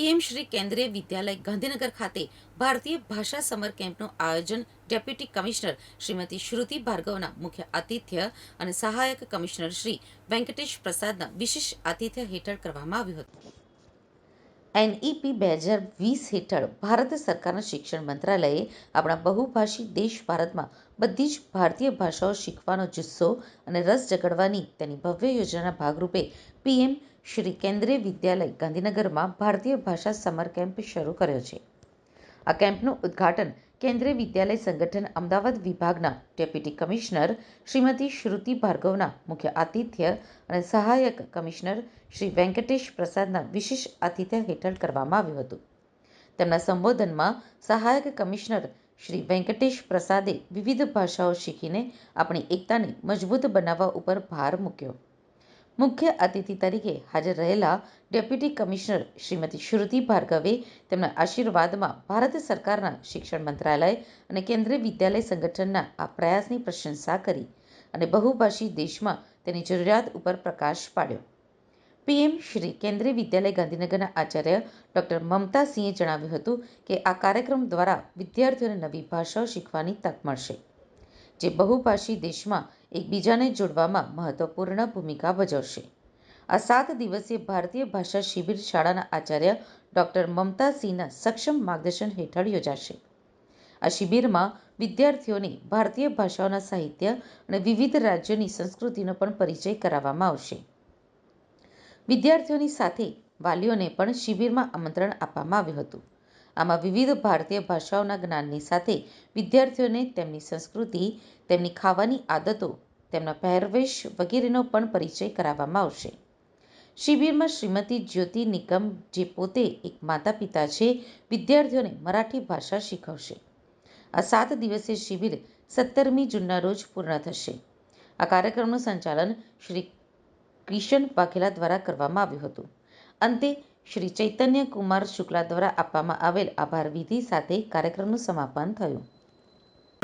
શ્રી કેન્દ્રીય વિદ્યાલય ગાંધીનગર ખાતે ભારતીય ભાષા સમર કેમ્પનું આયોજન ડેપ્યુટી કમિશનર શ્રીમતી શ્રુતિ ભાર્ગવના મુખ્ય આતિથ્ય અને સહાયક કમિશનર શ્રી વેંકટેશ પ્રસાદના વિશેષ આતિથ્ય હેઠળ કરવામાં આવ્યું હતું. એનઈપી બે હજાર વીસ હેઠળ ભારત સરકારના શિક્ષણ મંત્રાલયે આપણા બહુભાષી દેશ ભારતમાં બધી જ ભારતીય ભાષાઓ શીખવાનો જુસ્સો અને રસ જગાડવાની તેની ભવ્ય યોજનાના ભાગરૂપે પીએમ શ્રી કેન્દ્રીય વિદ્યાલય ગાંધીનગરમાં ભારતીય ભાષા સમર કેમ્પ શરૂ કર્યો છે. આ કેમ્પનું ઉદ્ઘાટન કેન્દ્રીય વિદ્યાલય સંગઠન અમદાવાદ વિભાગના ડેપ્યુટી કમિશનર શ્રીમતી શ્રુતિ ભાર્ગવના મુખ્ય આતિથ્ય અને સહાયક કમિશનર શ્રી વેંકટેશ પ્રસાદના વિશેષ આતિથ્ય હેઠળ કરવામાં આવ્યું હતું. તેમના સંબોધનમાં સહાયક કમિશનર શ્રી વેંકટેશ પ્રસાદે વિવિધ ભાષાઓ શીખીને આપણી એકતાને મજબૂત બનાવવા ઉપર ભાર મૂક્યો. મુખ્ય અતિથિ તરીકે હાજર રહેલા ડેપ્યુટી કમિશનર શ્રીમતી શ્રુતિ ભાર્ગવે તેમના આશીર્વાદમાં ભારત સરકારના શિક્ષણ મંત્રાલય અને કેન્દ્રીય વિદ્યાલય સંગઠનના આ પ્રયાસની પ્રશંસા કરી અને બહુભાષી દેશમાં તેની જરૂરિયાત ઉપર પ્રકાશ પાડ્યો. પીએમ શ્રી કેન્દ્રીય વિદ્યાલય ગાંધીનગરના આચાર્ય ડોક્ટર મમતા સિંહે જણાવ્યું હતું કે આ કાર્યક્રમ દ્વારા વિદ્યાર્થીઓને નવી ભાષાઓ શીખવાની તક મળશે. જે બહુભાષી દેશમાં એકબીજાને જોડવામાં મહત્વપૂર્ણ ભૂમિકા ભજવશે. આ સાત દિવસીય ભારતીય ભાષા શિબિર શાળાના આચાર્ય ડોક્ટર મમતા સિંહના સક્ષમ માર્ગદર્શન હેઠળ યોજાશે. આ શિબિરમાં વિદ્યાર્થીઓને ભારતીય ભાષાઓના સાહિત્ય અને વિવિધ રાજ્યોની સંસ્કૃતિનો પણ પરિચય કરાવવામાં આવશે. વિદ્યાર્થીઓની સાથે વાલીઓને પણ શિબિરમાં આમંત્રણ આપવામાં આવ્યું હતું. આમાં વિવિધ ભારતીય ભાષાઓના જ્ઞાનની સાથે વિદ્યાર્થીઓને તેમની સંસ્કૃતિ, તેમની ખાવાની આદતો, તેમના પહેરવેશ વગેરેનો પણ પરિચય કરાવવામાં આવશે. શિબિરમાં શ્રીમતી જ્યોતિ નિકમ જે પોતે એક માતા પિતા છે, વિદ્યાર્થીઓને મરાઠી ભાષા શીખવશે. આ સાત દિવસીય શિબિર સત્તરમી જૂનના રોજ પૂર્ણ થશે. આ કાર્યક્રમનું સંચાલન શ્રી કિશન વાઘેલા દ્વારા કરવામાં આવ્યું હતું. અંતે શ્રી ચૈતન્ય કુમાર શુક્લા દ્વારા આપવામાં આવેલ આભાર વિધિ સાથે કાર્યક્રમનું સમાપન થયું.